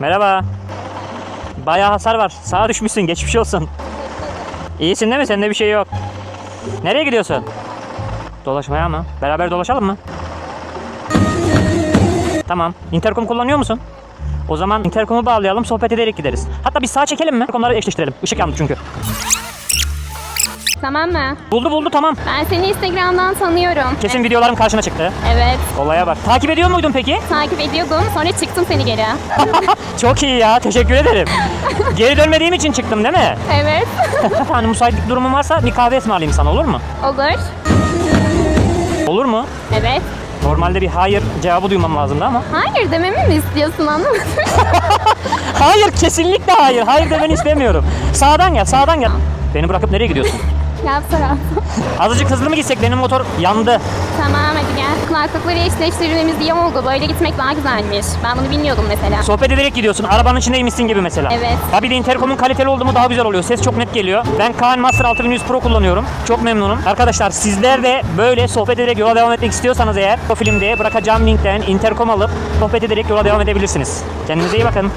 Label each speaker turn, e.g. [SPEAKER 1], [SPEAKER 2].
[SPEAKER 1] Merhaba. Bayağı hasar var. Sağa düşmüşsün. Geçmiş olsun. İyisin değil mi? Sende bir şey yok. Nereye gidiyorsun? Dolaşmaya mı? Beraber dolaşalım mı? Tamam. Intercom kullanıyor musun? O zaman intercomu bağlayalım, sohbet ederek gideriz. Hatta bir sağa çekelim mi? Onları eşleştirelim. Işık yandı çünkü.
[SPEAKER 2] Tamam mı?
[SPEAKER 1] Buldu buldu tamam.
[SPEAKER 2] Ben seni Instagram'dan tanıyorum.
[SPEAKER 1] Kesin videolarım karşına çıktı.
[SPEAKER 2] Evet.
[SPEAKER 1] Olaya bak. Takip ediyor muydun peki?
[SPEAKER 2] Takip ediyordum. Sonra çıktım seni geri.
[SPEAKER 1] Çok iyi ya. Teşekkür ederim. Geri dönmediğim için çıktım değil mi?
[SPEAKER 2] Evet.
[SPEAKER 1] hani müsaitlik durumun varsa bir kahve ısmarlayayım sana olur mu?
[SPEAKER 2] Olur.
[SPEAKER 1] Olur mu?
[SPEAKER 2] Evet.
[SPEAKER 1] Normalde bir hayır cevabı duymam lazımdı ama.
[SPEAKER 2] Hayır dememi mi istiyorsun anlamadım.
[SPEAKER 1] Hayır kesinlikle hayır. Hayır demeni istemiyorum. Sağdan gel sağdan gel. Beni bırakıp nereye gidiyorsun?
[SPEAKER 2] Yap taraf.
[SPEAKER 1] Azıcık hızlı mı gitsek? Benim motor yandı.
[SPEAKER 2] Tamam hadi gel. Kulaklıkları eşleştirmemiz iyi oldu. Böyle gitmek daha güzelmiş. Ben bunu bilmiyordum mesela.
[SPEAKER 1] Sohbet ederek gidiyorsun. Arabanın içindeymişsin gibi mesela.
[SPEAKER 2] Evet.
[SPEAKER 1] Ha bir de interkomun kaliteli oldu mu daha güzel oluyor. Ses çok net geliyor. Ben Kaan Master 6100 Pro kullanıyorum. Çok memnunum. Arkadaşlar sizler de böyle sohbet ederek yola devam etmek istiyorsanız eğer o filmde bırakacağım linkten interkom alıp sohbet ederek yola devam edebilirsiniz. Kendinize iyi bakın.